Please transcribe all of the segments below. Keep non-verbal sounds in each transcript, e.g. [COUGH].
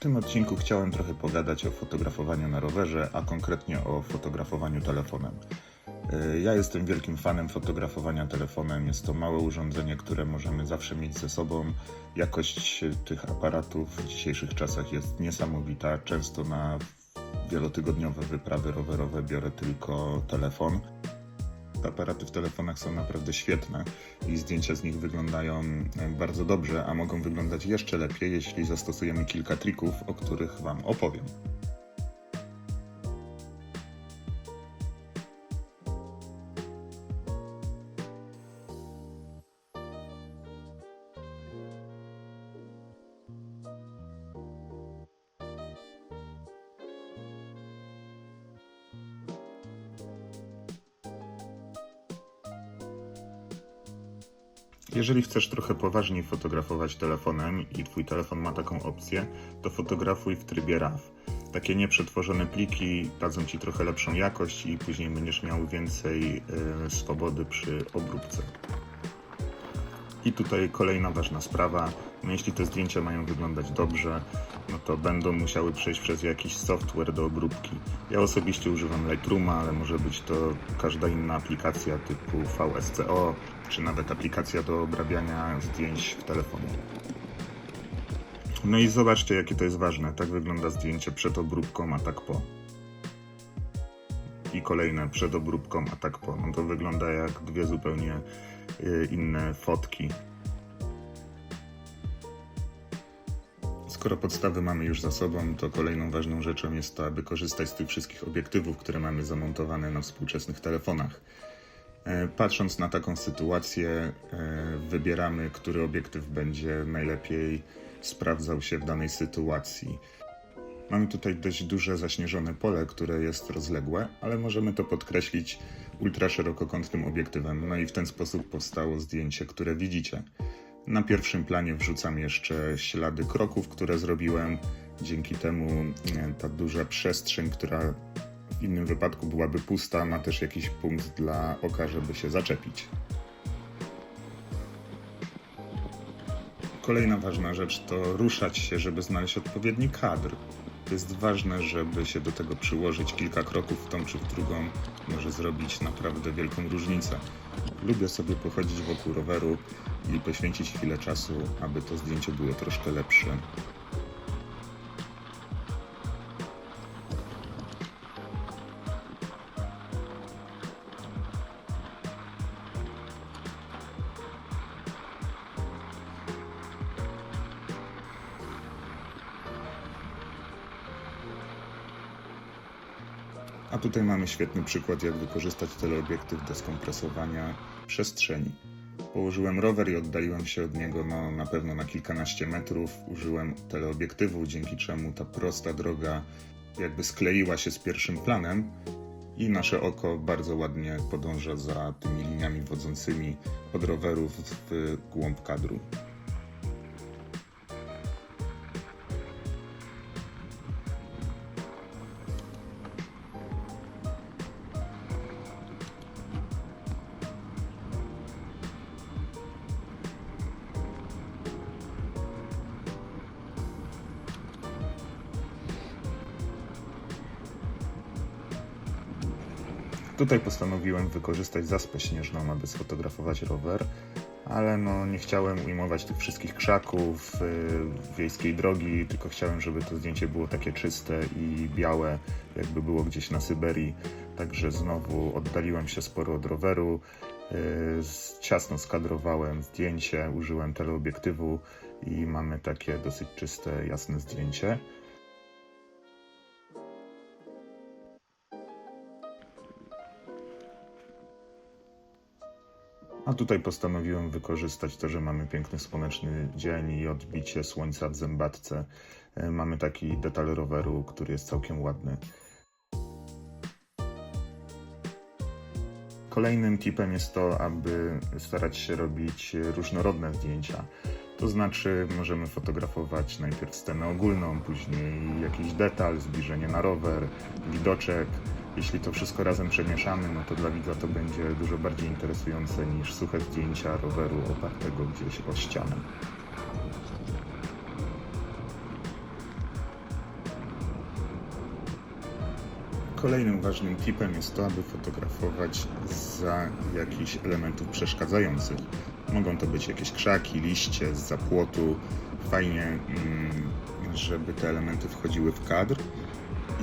tym odcinku chciałem trochę pogadać o fotografowaniu na rowerze, a konkretnie o fotografowaniu telefonem. Yy, Ja jestem wielkim fanem fotografowania telefonem. Jest to małe urządzenie, które możemy zawsze mieć ze sobą. Jakość tych aparatów w dzisiejszych czasach jest niesamowita. Często na wielotygodniowe wyprawy rowerowe biorę tylko telefon. Aparaty w telefonach są naprawdę świetne i zdjęcia z nich wyglądają e, bardzo dobrze, a mogą wyglądać jeszcze lepiej, jeśli zastosujemy kilka trików, o których Wam opowiem. Jeżeli chcesz trochę poważniej fotografować telefonem i twój telefon ma taką opcję, to fotografuj w trybie RAW. Takie nieprzetworzone pliki dadzą ci trochę lepszą jakość i później będziesz miał więcej e, swobody przy obróbce. I tutaj kolejna ważna sprawa. No jeśli te zdjęcia mają wyglądać dobrze, no to będą musiały przejść przez jakiś software do obróbki. Ja osobiście używam Lightrooma, ale może być to każda inna aplikacja typu VSCO, czy nawet aplikacja do obrabiania zdjęć w telefonie. No i zobaczcie, jakie to jest ważne. Tak wygląda zdjęcie przed obróbką, a tak po. I kolejne przed obróbką, a tak po. No to wygląda jak dwie zupełnie y, inne fotki. Skoro podstawy mamy już za sobą, to kolejną ważną rzeczą jest to, aby korzystać z tych wszystkich obiektywów, które mamy zamontowane na współczesnych telefonach. E, Patrząc na taką sytuację, e, wybieramy, który obiektyw będzie najlepiej sprawdzał się w danej sytuacji. Mamy tutaj dość duże zaśnieżone pole, które jest rozległe, ale możemy to podkreślić ultraszerokokątnym obiektywem. No i w ten sposób powstało zdjęcie, które widzicie. Na pierwszym planie wrzucam jeszcze ślady kroków, które zrobiłem. Dzięki temu e, ta duża przestrzeń, która w innym wypadku byłaby pusta, ma też jakiś punkt dla oka, żeby się zaczepić. Kolejna ważna rzecz to ruszać się, żeby znaleźć odpowiedni kadr. Jest ważne, żeby się do tego przyłożyć. Kilka kroków w tą czy w drugą może zrobić naprawdę wielką różnicę. Lubię sobie pochodzić wokół roweru i poświęcić chwilę czasu, aby to zdjęcie było troszkę lepsze. A tutaj mamy świetny przykład, jak wykorzystać teleobiektyw do skompresowania przestrzeni. Położyłem rower i oddaliłem się od niego no, na pewno na kilkanaście metrów. Użyłem teleobiektywu, dzięki czemu ta prosta droga jakby skleiła się z pierwszym planem i nasze oko bardzo ładnie podąża za tymi liniami wodzącymi od rowerów w głąb kadru. Tutaj postanowiłem wykorzystać zaspę śnieżną, aby sfotografować rower, ale no nie chciałem ujmować tych wszystkich krzaków, yy, wiejskiej drogi, tylko chciałem, żeby to zdjęcie było takie czyste i białe, jakby było gdzieś na Syberii. Także znowu oddaliłem się sporo od roweru, yy, ciasno skadrowałem zdjęcie, użyłem teleobiektywu i mamy takie dosyć czyste, jasne zdjęcie. A tutaj postanowiłem wykorzystać to, że mamy piękny słoneczny dzień i odbicie słońca w zębatce. E, Mamy taki detal roweru, który jest całkiem ładny. Kolejnym tipem jest to, aby starać się robić różnorodne zdjęcia. To znaczy, możemy fotografować najpierw scenę ogólną, później jakiś detal, zbliżenie na rower, widoczek. Jeśli to wszystko razem przemieszamy, no to dla widza to będzie dużo bardziej interesujące niż suche zdjęcia roweru opartego gdzieś o ścianę. Kolejnym ważnym tipem jest to, aby fotografować za jakichś elementów przeszkadzających. Mogą to być jakieś krzaki, liście z zapłotu. Fajnie, mm, żeby te elementy wchodziły w kadr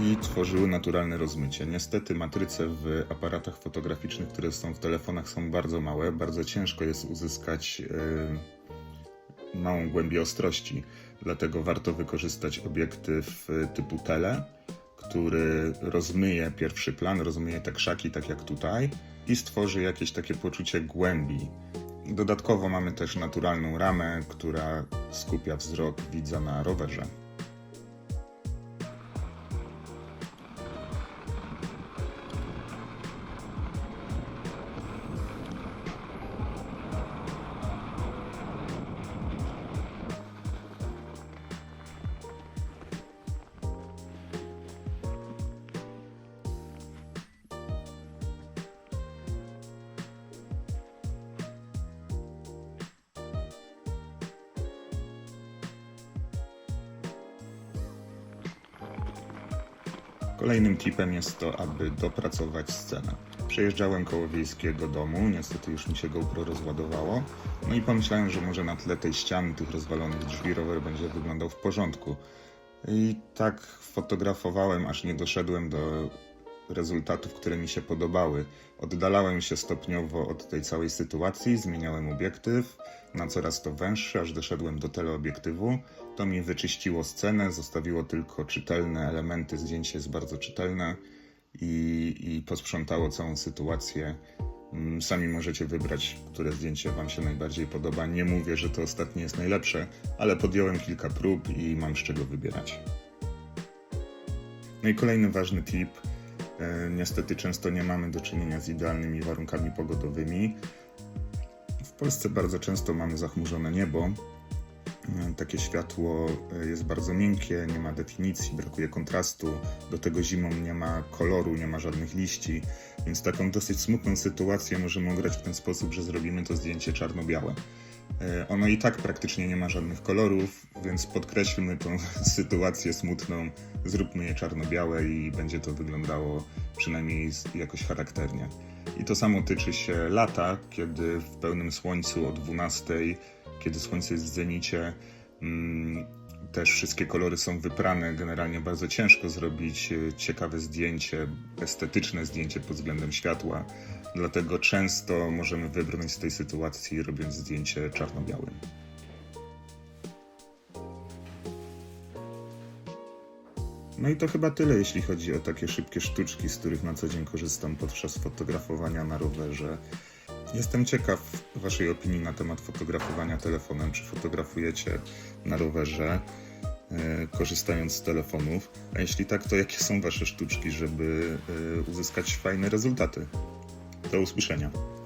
i tworzyły naturalne rozmycie. Niestety matryce w aparatach fotograficznych, które są w telefonach są bardzo małe, bardzo ciężko jest uzyskać yy, małą głębię ostrości. Dlatego warto wykorzystać obiektyw typu tele, który rozmyje pierwszy plan, rozmyje te krzaki, tak jak tutaj, i stworzy jakieś takie poczucie głębi. Dodatkowo mamy też naturalną ramę, która skupia wzrok widza na rowerze. Kolejnym tipem jest to, aby dopracować scenę. Przejeżdżałem koło wiejskiego domu, niestety już mi się GoPro rozładowało, no i pomyślałem, że może na tle tej ściany, tych rozwalonych drzwi rower będzie wyglądał w porządku. I tak fotografowałem, aż nie doszedłem do rezultatów, które mi się podobały. Oddalałem się stopniowo od tej całej sytuacji, zmieniałem obiektyw na coraz to węższy, aż doszedłem do teleobiektywu. To mi wyczyściło scenę, zostawiło tylko czytelne elementy, zdjęcie jest bardzo czytelne i, i posprzątało całą sytuację. Mm, Sami możecie wybrać, które zdjęcie Wam się najbardziej podoba. Nie mówię, że to ostatnie jest najlepsze, ale podjąłem kilka prób i mam z czego wybierać. No i kolejny ważny tip. E, Niestety często nie mamy do czynienia z idealnymi warunkami pogodowymi. W Polsce bardzo często mamy zachmurzone niebo. E, Takie światło e, jest bardzo miękkie, nie ma definicji, brakuje kontrastu. Do tego zimą nie ma koloru, nie ma żadnych liści, więc taką dosyć smutną sytuację możemy ograć w ten sposób, że zrobimy to zdjęcie czarno-białe. E, Ono i tak praktycznie nie ma żadnych kolorów, więc podkreślmy tą [LAUGHS] sytuację smutną, zróbmy je czarno-białe i będzie to wyglądało przynajmniej jakoś charakternie. I to samo tyczy się lata, kiedy w pełnym słońcu o 12, kiedy słońce jest w zenicie, mm, też wszystkie kolory są wyprane. Generalnie bardzo ciężko zrobić e, ciekawe zdjęcie, estetyczne zdjęcie pod względem światła. Dlatego często możemy wybrnąć z tej sytuacji, robiąc zdjęcie czarno-białym. No i to chyba tyle, jeśli chodzi o takie szybkie sztuczki, z których na co dzień korzystam podczas fotografowania na rowerze. Jestem ciekaw Waszej opinii na temat fotografowania telefonem. Czy fotografujecie na rowerze, korzystając z telefonów? A jeśli tak, to jakie są Wasze sztuczki, żeby e, uzyskać fajne rezultaty? Do usłyszenia.